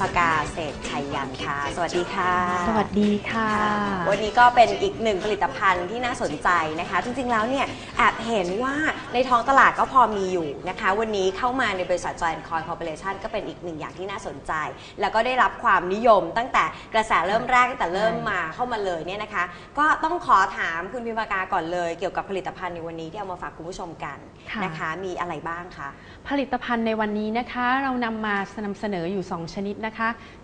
ภากาเศรษฐ์ชัยยันค่ะ สวัสดีค่ะ สวัสดีค่ะ วันนี้ก็เป็นอีกหนึ่งผลิตภัณฑ์ที่น่าสนใจนะคะ จริงๆแล้วเนี่ยแอบเห็นว่าในท้องตลาดก็พอมีอยู่นะคะ วันนี้เข้ามาในบริษัท Joint Coin Corporation ก็เป็นอีกหนึ่งอย่างที่น่าสนใจ แล้วก็ได้รับความนิยมตั้งแต่กระแสเริ่มแรกตั้งแต่เริ่มมาเข้ามาเลยเนี่ยนะคะ ก็ต้องขอถามคุณพิมพากาก่อนเลย เกี่ยวกับผลิตภัณฑ์ในวันนี้ที่เอามาฝากคุณผู้ชมกันค่ะนะคะ มีอะไรบ้างคะผลิตภัณฑ์ในวันนี้นะคะ เรานำมานำเสนออยู่ 2 ชนิดนะคะ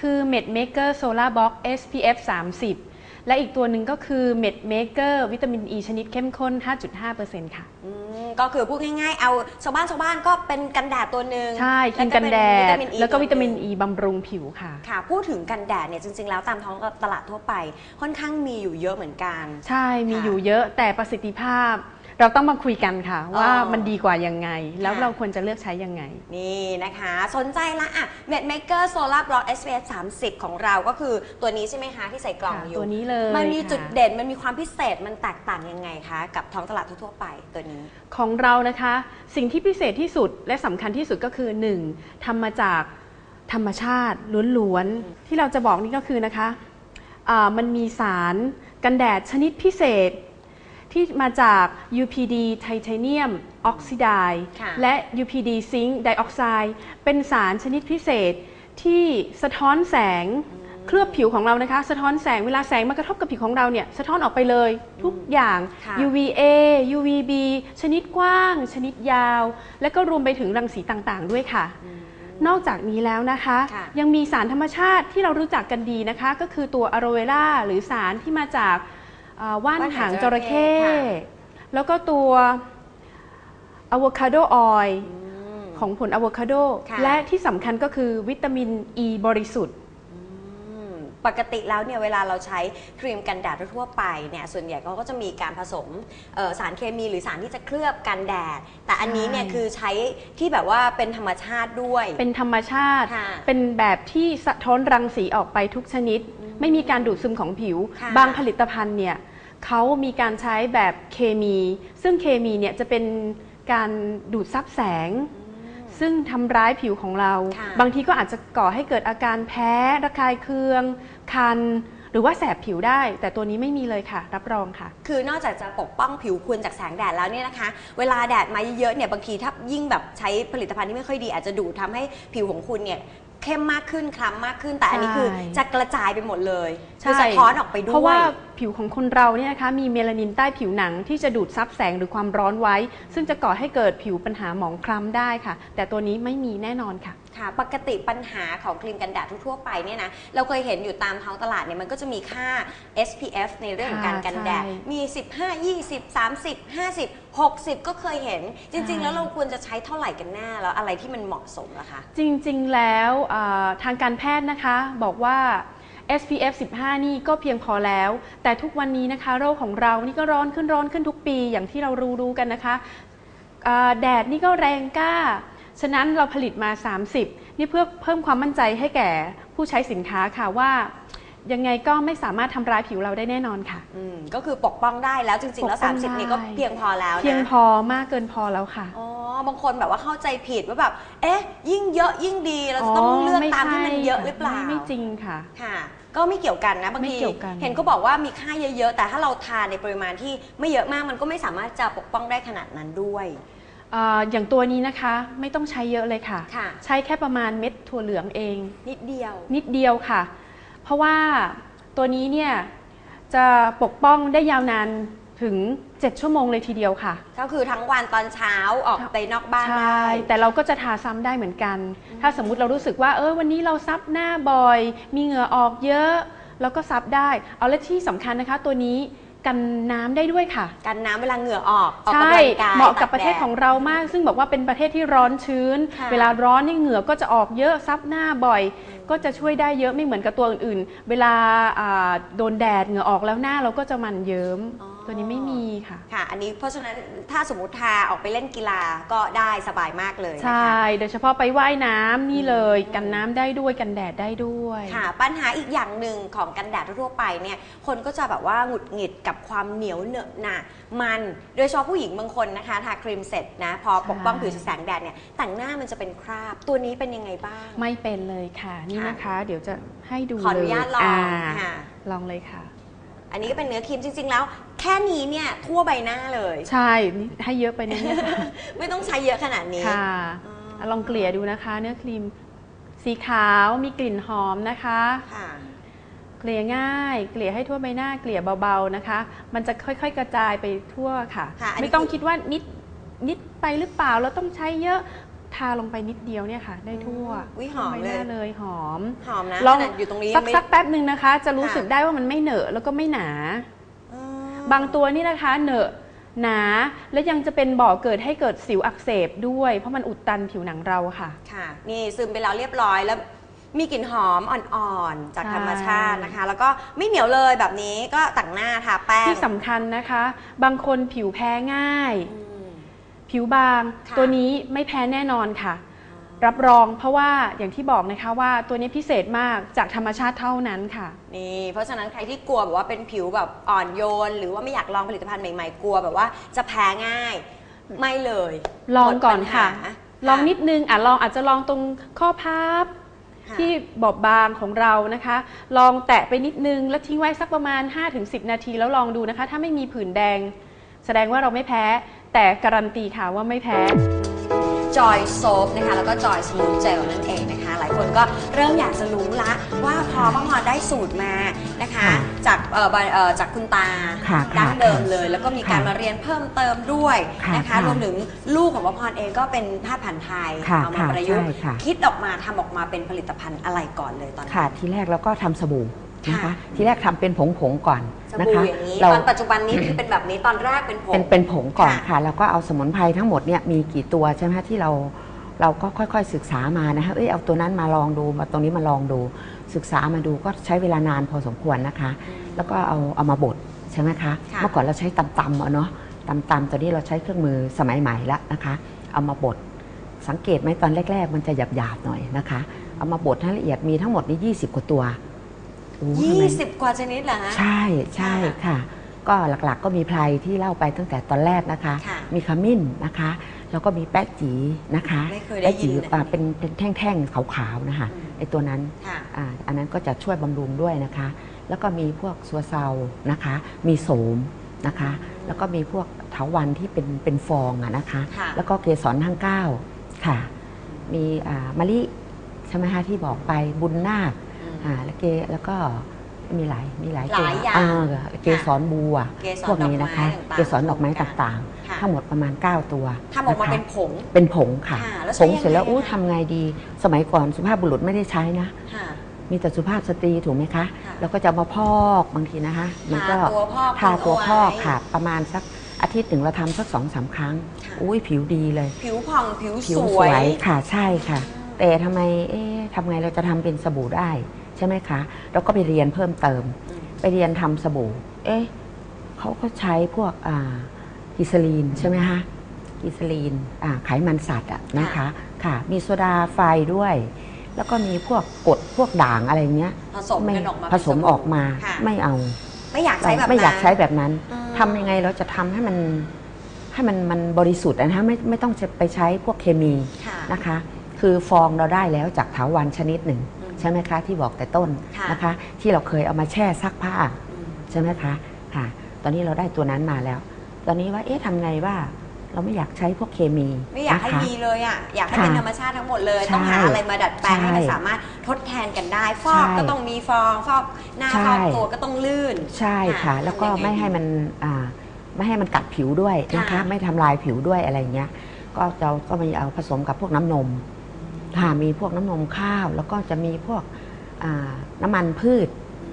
คือ Med Maker Solar Box SPF 30 และอีกตัวหนึ่งก็คือ Med Maker วิตามินอ e ีชนิดเข้มข้น 5.5%ค่ะ อืมก็คือพูดง่ายๆ เอาชาวบ้านชาวบ้านก็เป็นกันแดดตัวหนึ่งใช่ครีมกันแดล้วดเป็นแล้วก็วิตามินตัวหอ e ีบำรุงผิวค่ะงค่ะ พูดถึงกันแดดเนี่ยจริงๆ แล้วตามท้องตลาดทั่วไป ค่อนข้างมีอยู่เยอะเหมือนกัน ใช่มีค่ะอยู่เยอะแต่ประสิทธิภาพ เราต้องมาคุยกันค่ะ ว่าอ๋อมันดีกว่ายังไง แล้วค่ะเราควรจะเลือกใช้ยังไง นี่นะคะ สนใจละอะ Med Maker Solar Block SPF 30 ของเราก็คือตัวนี้ใช่ไหมคะที่ใส่กล่องค่ะอยู่ ตัวนี้เลยมันมีค่ะจุดเด่นมันมีความพิเศษมันแตกต่างยังไงคะกับท้องตลาดทั่วๆไปตัวนี้ ของเรานะคะ สิ่งที่พิเศษที่สุดและสำคัญที่สุดก็คือ 1. ทำมาจากธรรมชาติล้วนๆที่เราจะบอกนี่ก็คือนะคะอ่ามันมีสารกันแดดชนิดพิเศษ ที่มาจาก UPD Titanium Oxide ค่ะและ UPD Zinc Dioxide เป็นสารชนิดพิเศษที่สะท้อนแสงเคลือบผิวของเรานะคะ สะท้อนแสงเวลาแสงมากระทบกับผิวของเราเนี่ยสะท้อนออกไปเลยทุกอย่าง ค่ะ UVA UVB ชนิดกว้าง ชนิดยาว และก็รวมไปถึงรังสีต่างๆ ด้วยค่ะนอกจากนี้แล้วนะคะ ค่ะยังมีสารธรรมชาติที่เรารู้จักกันดีนะคะ ก็คือตัวอะโรเวล่าหรือสารที่มาจาก อ่าว่านว่านหาหางงจจระระเข้เข้ค่ะ แล้วก็ตัวอะโวคาโดออยล์อืม ของผลอะโวคาโด ค่ะ และที่สำคัญก็คือวิตามินอ e ีบริสุทธิ์ อืมปกติแล้วเนี่ยเวลาเราใช้ครีมกันแดดทั่วๆไปเนี่ยส่วนใหญ่เขาก็จะมีการผสมเอ่อสารเคมีหรือสารที่จะเคลือบกันแดด แต่อันนี้เนี่ยใช่ คือใช้ที่แบบว่าเป็นธรรมชาติด้วย เป็นธรรมชาติ ค่ะเป็นแบบที่สะท้อนรังสีออกไปทุกชนิด ไม่มีการดูดซึมของผิว ค่ะ บางผลิตภัณฑ์เนี่ย เขามีการใช้แบบเคมี ซึ่งเคมีเนี่ยจะเป็นการดูดซับแสง ซึ่งทำร้ายผิวของเรา ค่ะบางทีก็อาจจะก่อให้เกิดอาการแพ้ ระคายเคือง คัน หรือว่าแสบผิวได้ แต่ตัวนี้ไม่มีเลยค่ะ รับรองค่ะ คือนอกจากจะปกป้องผิวคุณจากแสงแดดแล้วเนี่ยนะคะ เวลาแดดมาเยอะๆเนี่ยบางทีถ้ายิ่งแบบใช้ผลิตภัณฑ์ที่ไม่ค่อยดีอาจจะดูดทำให้ผิวของคุณเนี่ย เข้มมากขึ้นคล้ำมากขึ้น แต่อันนี้คือใช่จะกระจายไปหมดเลยใช่คือสะท้อนออกไปด้วย เพราะว่าผิวของคนเราเนี่ยนะคะมีเมลานินใต้ผิวหนังที่จะดูดซับแสงหรือความร้อนไว้ ซึ่งจะก่อให้เกิดผิวปัญหาหมองคล้ำได้ค่ะ แต่ตัวนี้ไม่มีแน่นอนค่ะ ค่ะ ปกติปัญหาของครีมกันแดดทั่วๆไปเนี่ยนะเราเคยเห็นอยู่ตามท้องตลาดเนี่ยมันก็จะมีค่า SPF ในเรื่องของการกันแดดใช่มี 15 20 30 50 60 ก็เคยเห็น จริงๆใช่แล้วเราควรจะใช้เท่าไหร่กันแน่แล้วอะไรที่มันเหมาะสมล่ะคะ จริง ๆ แล้วอ่าทางการแพทย์นะคะบอกว่า SPF 15 นี่ก็เพียงพอแล้ว แต่ทุกวันนี้นะคะ โรคของเรานี่ก็ร้อนขึ้นร้อนขึ้นทุกปีอย่างที่เรารู้รู้ๆกันนะคะอ่าแดดนี่ก็แรงกล้า ฉะนั้นเราผลิตมา 30 นี่เพื่อเพิ่มความมั่นใจให้แก่ผู้ใช้สินค้าค่ะว่ายังไงก็ไม่สามารถทำร้ายผิวเราได้แน่นอนค่ะ อืมก็คือปกป้องได้แล้วจริง ๆ แล้ว ปกป้อง30นี่ได้ก็เพียงพอแล้วนะ เพียงพอมากเกินพอแล้วค่ะ อ๋อบางคนแบบว่าเข้าใจผิดว่าแบบ เอ๊ะ ยิ่งเยอะยิ่งดี เราจะต้องเลือกตามที่มันเยอะหรือเปล่าไม่ไม่จริงค่ะ ค่ะ ก็ไม่เกี่ยวกันนะบางไม่ทีเกี่ยวกัน เห็นก็บอกว่ามีค่าเยอะๆ แต่ถ้าเราทานในปริมาณที่ไม่เยอะมากมันก็ไม่สามารถจะปกป้องได้ขนาดนั้นด้วย อ่าอย่างตัวนี้นะคะไม่ต้องใช้เยอะเลยค่ะค่ะ ใช้แค่ประมาณเม็ดถั่วเหลืองเอง นิดเดียว นิดเดียวค่ะ เพราะว่าตัวนี้เนี่ยจะปกป้องได้ยาวนานถึง 7 ชั่วโมงเลยทีเดียวค่ะ ก็คือทั้งวันตอนเช้าออกไปนอกบ้านใชได้่แต่เราก็จะทาซ้ำได้เหมือนกัน ถ้าสมมุติเรารู้สึกว่าเออวันนี้เราซับหน้าบ่อย มีเหงื่อออกเยอะเราก็ซับได้ เอาและที่สำคัญนะคะ ตัวนี้ กันน้ำได้ด้วยค่ะ กันน้ำเวลาเหงื่อออกออกใช่กำลังกายเหมาะกับตประเทศแดดของเรามาก ซึ่งบอกว่าเป็นประเทศที่ร้อนชื้นค่ะเวลาร้อนนี่เหงื่อก็จะออกเยอะซับหน้าบ่อย ก็จะช่วยได้เยอะไม่เหมือนกับตัวอื่นๆ เวลาอ่าโดนแดดเหงื่อออกแล้วหน้าเราก็จะมันเยิ้มอ๋อ ตัวนี้ไม่มีค่ะ ค่ะ อันนี้เพราะฉะนั้นถ้าสมมติทาออกไปเล่นกีฬาก็ได้สบายมากเลยนะคะ ใช่ โดยเฉพาะไปว่ายน้ำนี่เลย กันน้ำได้ด้วยกันแดดได้ด้วย ค่ะปัญหาอีกอย่างหนึ่งของกันแดดทั่วๆไปเนี่ยคนก็จะแบบว่าหงุดหงิดกับความเหนียวเหนอะหนะมันโดยเฉพาะผู้หญิงบางคนนะคะทาครีมเสร็จนะ พอปกป้องผิวจากแสงแดดเนี่ยแต่งหน้ามันจะเป็นคราบ ตัวนี้เป็นยังไงบ้าง ไม่เป็นเลยค่ะ นี่ค่ะนะคะ เดี๋ยวจะให้ดูขออนุญาตลองเยค่ะ ลองเลยค่ะ อันนี้ก็เป็นเนื้อครีมจริง ๆ แล้ว แค่นี้เนี่ยทั่วใบหน้าเลย ใช่นี่ให้เยอะไปนะเนี่ยค่ะไม่ต้องใช้เยอะขนาดนี้ ค่ะอ๋ออะลองเกลี่ยดูนะคะ เนื้อครีมสีขาวมีกลิ่นหอมนะคะ ค่ะ เกลี่ยง่าย เกลี่ยให้ทั่วใบหน้าเกลี่ยเบาๆนะคะ มันจะค่อยๆกระจายไปทั่วค่ะ ค่ะอันนี้ ไม่ต้องคิดว่านิดนิดไปหรือเปล่าเราต้องใช้เยอะ ทาลงไปนิดเดียวเนี่ยค่ะ ได้ทั่วอุ๊ยหอมใบเลยหน้าเลยหอมหอมนะลองขนาดอยู่ตรงนี้สัยักงไม่สักแป๊บหนึ่งนะคะ จะรู้ค่ะสึกได้ว่ามันไม่เหนอะแล้วก็ไม่หนาอืมบางตัวนี่นะคะเหนอะหนาและยังจะเป็นบ่อเกิดให้เกิดสิวอักเสบด้วย เพราะมันอุดตันผิวหนังเราค่ะ ค่ะ นี่ซึมไปแล้วเรียบร้อยแล้วมีกลิ่นหอมอ่อนๆ จากใช่ธรรมชาตินะคะ แล้วก็ไม่เหนียวเลยแบบนี้ก็แต่งหน้าทาแป้งที่สำคัญนะคะ บางคนผิวแพ้ง่ายอืม ผิวบาง ค่ะ ตัวนี้ไม่แพ้แน่นอนค่ะ รับรองเพราะว่าอย่างที่บอกนะคะว่าตัวนี้พิเศษมากจากธรรมชาติเท่านั้นค่ะ นี่ เพราะฉะนั้นใครที่กลัวแบบว่าเป็นผิวแบบอ่อนโยน หรือว่าไม่อยากลองผลิตภัณฑ์ใหม่ๆ กลัวแบบว่าจะแพ้ง่าย ไม่เลยลองก่อนค่ะ หมดปัญหาลองนิดนึงอะลองอาจจะลองตรงข้อพับ ค่ะที่บอบบางของเรานะคะ ลองแตะไปนิดนึง แล้วทิ้งไว้สักประมาณ 5-10 นาทีแล้วลองดูนะคะ ถ้าไม่มีผื่นแดง แสดงว่าเราไม่แพ้ แต่การันตีค่ะว่าไม่แพ้ จอยโซฟนะคะแล้วก็จอยสมูทเจลนั่นเองนะคะ หลายคนก็เริ่มอยากจะรู้ละว่าพอป้าพรได้สูตรมานะคะค่ะจากเอ่อใบเอ่อจากคุณตาค่ะดั้งค่ะเดิมเลย แล้วก็มีการค่ะมาเรียนเพิ่มเติมด้วยค่ะนะคะค่ะรวมถึงลูกของป้าพรเองก็เป็นแพทย์แผนไทยค่ะเอามาค่ะประยุกต์ใช่ค่ะ คิดออกมาทำออกมาเป็นผลิตภัณฑ์อะไรก่อนเลยตอนนั้น ค่ะทีแรกเราก็ทำสบู่ นะค่ะคะทีแรกทำเป็นผงผงๆก่อนสนะบู่คะอย่างนี้เราตอนปัจจุบันนี้คือเป็นแบบนี้ตอนแรกเป็นผงเป็นเป็นผงก่อนค่ะค่ะแล้วก็เอาสมุนไพรทั้งหมดเนี่ยมีกี่ตัวใช่ไหมคะที่เราเราก็ค่อยๆศึกษามานะคะเอ้ยเอาตัวนั้นมาลองดูมาตรงนี้มาลองดู ศึกษามาดูก็ใช้เวลานานพอสมควรนะคะ แล้วก็เอาเอามาบดใช่ไหมคะค่ะเมื่อก่อนเราใช้ตำๆเอาเนาะตำๆตอนนี้เราใช้เครื่องมือสมัยใหม่แล้วนะคะ เอามาบดสังเกตไหมตอนแรก ๆ มันจะหยาบๆหน่อยนะคะ เอามาบดให้ละเอียดมีทั้งหมดนี่20 กว่าตัว โอ้ทำยี่ไมสิบกว่าชนิดเหรอฮะ ใช่ใช่ค่ะค่ะ ก็หลักๆก็มีไพรที่เล่าไปตั้งแต่ตอนแรกนะคะ ค่ะ มีขมิ้นนะคะ แล้วก็มีแป๊ะจีนะคะไม่เคยได้แป๊ะจียินเลยอ่าเป็นเป็นแท่งๆขาวๆนะคะอืม ไอตัวนั้นค่ะ อ่าอันนั้นก็จะช่วยบำรุงด้วยนะคะ แล้วก็มีพวกซัวเซานะคะ มีโสมนะคะ แล้วก็มีพวกเถาวันที่เป็นเป็นฟองอะนะคะ ค่ะ แล้วก็เกสรทั้งเก้าค่ะ มีอ่ามะลิใช่ไหมคะที่บอกไปบุญนาค อืมอ่าแล้วเกแล้วก็มีหลายมีหลายหลายอย่างอ่เกสรบัวเกสรพวกนี้นะคะดอกไม้ต่างๆเกสรดอกไม้ต่างค่ะๆทั้งหมดประมาณ 9 ตัวทำออกมาะคะเป็นผงเป็นผงค่ะค่ะแล้วใช้ผงเสร็จแล้วยังไงอู้อะคะทำไงดี สมัยก่อนสุภาพบุรุษไม่ได้ใช้นะค่ะมีแต่สุภาพสตรีถูกไหมคะค่ะแล้วก็จะเอามาพอกบางทีนะคะ มันก็ทาตัวพอกทาตัวทิ้งพเอาอไว้กค่ะ ประมาณสักอาทิตย์หนึ่งเราทำสักสองสามครั้งค่ะอุ้ยผิวดีเลย ผิวผ่องผิวผิสวสววยยค่ะใช่ค่ะ แต่ทำไมเอ๊ะทำไงเราจะทำเป็นสบู่ได้ ใช่ไหมคะเราก็ไปเรียนเพิ่มเติมอืมไปเรียนทำสบู่ เอ๊ะเขาก็ใช้พวกอ่ากิสลีนใช่ไหมคะกิสลีนอ่าไขมันสัตว์อะนะคะค่ะ มีโซดาไฟด้วย แล้วก็มีพวกกรดพวกด่างอะไรเงี้ยผสมไม่กันออกมาผสมออกมาค่ะไม่เอา ไม่อยากใช้แบบไม่อยากนั้นใช้แบบนั้นอืมทำยังไงเราจะทำให้มันให้มันมันบริสุทธิ์นะฮะไม่ไม่ต้องจะไปใช้พวกเคมีค่ะนะคะ คือฟองเราได้แล้วจากเถาวันชนิดหนึ่งอืม ใช่ไหมคะ ที่บอกแต่ต้นค่ะนะคะ ที่เราเคยเอามาแช่ซักผ้าอืมใช่ไหมคะค่ะ ตอนนี้เราได้ตัวนั้นมาแล้ว ตอนนี้ว่าเอ๊ะทำไงว่าเราไม่อยากใช้พวกเคมี ไม่อยากให้นะคะมีเลยอะอยากให้ค่ะเป็นธรรมชาติทั้งหมดเลยใช่ต้องหาอะไรมาดัดแปลงให้มันใช่สามารถทดแทนกันได้ ฟอกใช่ก็ต้องมีฟองฟอกหน้าใช่ฟอกตัวก็ต้องลื่น ใช่ค่ะค่ะแล้วก็ทำยังไงไม่ให้มันอ่าไม่ให้มันกัดผิวด้วยนะคะค่ะไม่ทำลายผิวด้วยอะไรเงี้ย ก็เราก็มีเอาผสมกับพวกน้ำนม ค่ะมีพวกน้ำนมข้าวแล้วก็จะมีพวกอ่าน้ำมันพืช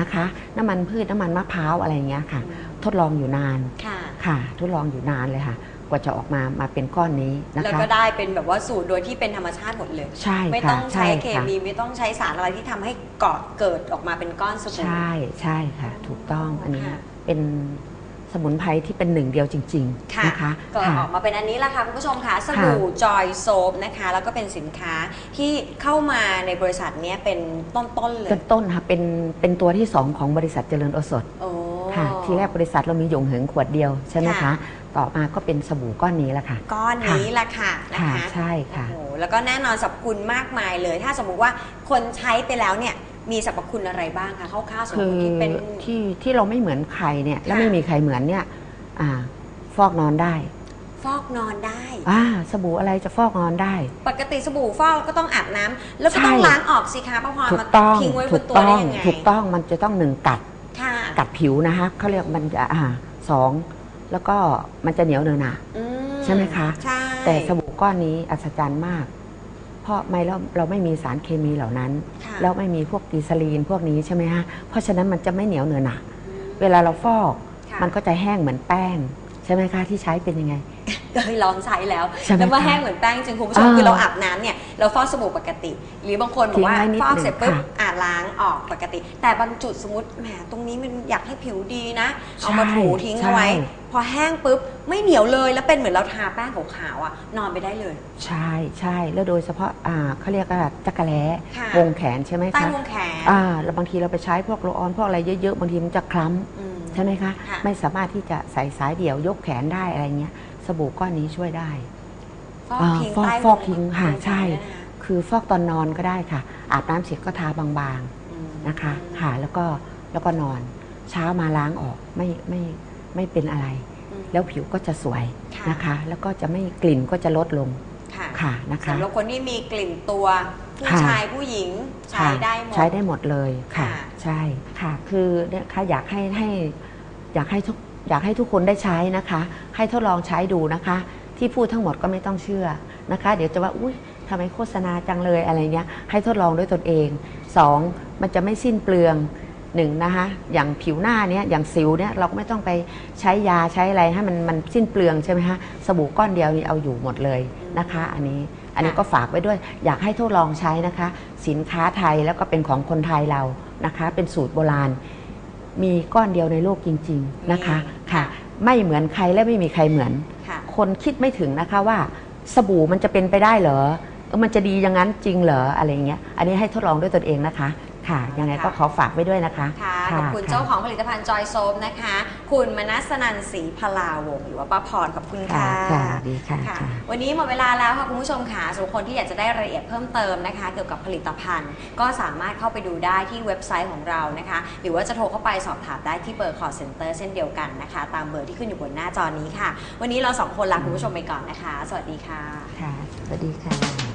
นะคะ น้ำมันพืชน้ำมันมะพร้าวอะไรเงี้ยค่ะ ทดลองอยู่นานค่ะ ค่ะ ทดลองอยู่นานเลยค่ะ กว่าจะออกมามาเป็นก้อนนี้นะแล้วคะ ก็ได้เป็นแบบว่าสูตรโดยที่เป็นธรรมชาติหมดเลย ใช่ไม่ค่ะต้องใช้ใช่เคค่ะมีไม่ต้องใช้สารอะไรที่ทำให้เกาะเกิดออกมาเป็นก้อนสบู่ ใช่ใช่ค่ะ ถูกต้องอันนี้ค่ะ เป็น สมุนไพรที่เป็นหนึ่งเดียวจริงค่ะๆนะคะก็ค่ะ ออกมาเป็นอันนี้ละค่ะคุณผู้ชมค่ะสบู่จอยโซฟนะคะ แล้วก็เป็นสินค้าที่เข้ามาในบริษัทเนี้ยเป็นต้นๆเลยต้นต้นค่ะเป็นเป็นตัวที่สองของบริษัทเจริญโอสถโอ้ ค่ะ ทีแรกบริษัทเรามีหยงเหิงขวดเดียวใช่ไหมค่ะ คะ ต่อมาก็เป็นสบู่ก้อนนี้แหละค่ะ ก้อนนี้ละค่ะนะค่ะคะใช่ค่ะ โอ้โหแล้วก็แน่นอนสรรพคุณมากมายเลย ถ้าสมมุติว่าคนใช้ไปแล้วเนี่ย มีสรรพคุณอะไรบ้างคะคร่าวๆสมมคือติที่เป็น ที่ที่เราไม่เหมือนใครเนี่ยและค่ะ ไม่มีใครเหมือนเนี่ยอ่าฟอกนอนได้ฟอกนอนได้ อ่าสบู่อะไรจะฟอกนอนได้ ปกติสบู่ฟอกก็ต้องอาบน้ำแล้วก็ใช่ต้องล้างออกสิคะป้าพรถูมากต้องทิ้งไว้บถูนกตัวต้ได้องยังไงถูกต้องมันจะต้องหนึ่งกัดค่ะกัดผิวนะคะเขาเรียกมันจะอ่าสองแล้วก็มันจะเหนียวเนอะหนะอืใช่ไหมคะ ใช่แต่สบู่ก้อนนี้อัศจรรย์มากเพ ราะไม่แล้วเราไม่มีสารเคมีเหล่านั้นค่ะแล้วไม่มีพวกดีซาลีนพวกนี้ใช่ไหมฮะเพราะฉะนั้นมันจะไม่เหนียวเนอะหนะอืมเวลาเราฟอกค่ะมันก็จะแห้งเหมือนแป้ง ใช่ไหมคะที่ใช้เป็นยังไงเคยลองใช้แล้วใช่ไหมแล้วว่าคะแห้งเหมือนแป้งจริงคุณผู้ชมอ่าคือเราอาบน้ำเนี่ยเราฟอกสบู่ปกติ หรือบางคนบอกว่าทิ้งไว้นิดฟอกเสร็จปุ๊บหนึ่งค่ะอาล้างออกปกติ แต่บางจุดสมมติแหมตรงนี้มันอยากให้ผิวดีนะ เอามาใช่ถูทิ้งเอาไว้ใช่ พอแห้งปุ๊บไม่เหนียวเลยแล้วเป็นเหมือนเราทาแป้งขาวๆอะนอนไปได้เลย ใช่ใช่แล้วโดยเฉพาะอ่าเขาเรียกว่าจักระแล้ค่ะ วงแขนใช่ไหมใต้คะวงแขนอ่าแล้วบางทีเราไปใช้พวกโรลออนพวกอะไรเยอะๆบางทีมันจะคล้ำอืมใช่ไหมคะค่ะ ไม่สามารถที่จะใส่สายเดี่ยวยกแขนได้อะไรเงี้ยสบู่ก้อนนี้ช่วยได้ ฟอกอ่าทิ้งฟอกใต้ฟอกวทิ้งค่ะวงแขนใช่ ด้วยนะคะคือฟอกตอนนอนก็ได้ค่ะ อาบน้ำเสร็จก็ทาบางอืม ๆนะคะค่ะแล้วก็แล้วก็นอน เช้ามาล้างออกไม่ไม่ ไม่เป็นอะไรอืมแล้วผิวก็จะสวยค่ะนะคะ แล้วก็จะไม่กลิ่นก็จะลดลงค่ะค่ะนะคะสำหรับคนที่มีกลิ่นตัวผู้ค่ะชายผู้หญิงใช้ค่ะได้หมดใช้ได้หมดเลยค่ะค่ะ ใช่ค่ะ คือเนี่ยค่ะอยากให้ให้อยากให้ทุกอยากให้ทุกคนได้ใช้นะคะ ให้ทดลองใช้ดูนะคะ ที่พูดทั้งหมดก็ไม่ต้องเชื่อนะคะ เดี๋ยวจะว่าอุ้ยทำไมโฆษณาจังเลยอะไรเงี้ยให้ทดลองด้วยตนเองสองมันจะไม่สิ้นเปลือง หนึ่งนะคะอย่างผิวหน้าเนี้ยอย่างสิวเนี้ยเราก็ไม่ต้องไปใช้ยาใช้อะไรให้มันมันสิ้นเปลืองใช่ไหมคะสบู่ก้อนเดียวนี่เอาอยู่หมดเลยนะคะ อันนี้อันนี้ก็ฝากไว้ด้วยอยากให้ทดลองใช้นะคะ สินค้าไทยแล้วก็เป็นของคนไทยเรานะคะ เป็นสูตรโบราณ มีก้อนเดียวในโลกจริง ๆนะคะนี่ค่ะ ไม่เหมือนใครและไม่มีใครเหมือนค่ะคนคิดไม่ถึงนะคะว่า สบู่มันจะเป็นไปได้เหรอเออมันจะดีอย่างนั้นจริงเหรออะไรอย่างเงี้ยอันนี้ให้ทดลองด้วยตนเองนะคะ ค่ะ ยังไงก็ค่ะขอฝากไว้ด้วยนะคะ ค่ะขอบคุณเจ้าของผลิตภัณฑ์จอยโซมนะคะ คุณมนัสนันศรีพลาวงศ์หรือว่าป้าพรขอบคุณค่ะค่ะค่ะดีค่ะค่ะค่ะ วันนี้หมดเวลาแล้วค่ะคุณผู้ชมค่ะสำหรับคนที่อยากจะได้รายละเอียดเพิ่มเติมนะคะ เกี่ยวกับผลิตภัณฑ์ ก็สามารถเข้าไปดูได้ที่เว็บไซต์ของเรานะคะ หรือว่าจะโทรเข้าไปสอบถามได้ที่เบอร์ call center เช่นเดียวกันนะคะ ตามเบอร์ที่ขึ้นอยู่บนหน้าจอนี้ค่ะ วันนี้เราสองคนลาคุณผู้ชมไปก่อนนะคะ สวัสดีค่ะค่ะสวัสดีค่ะ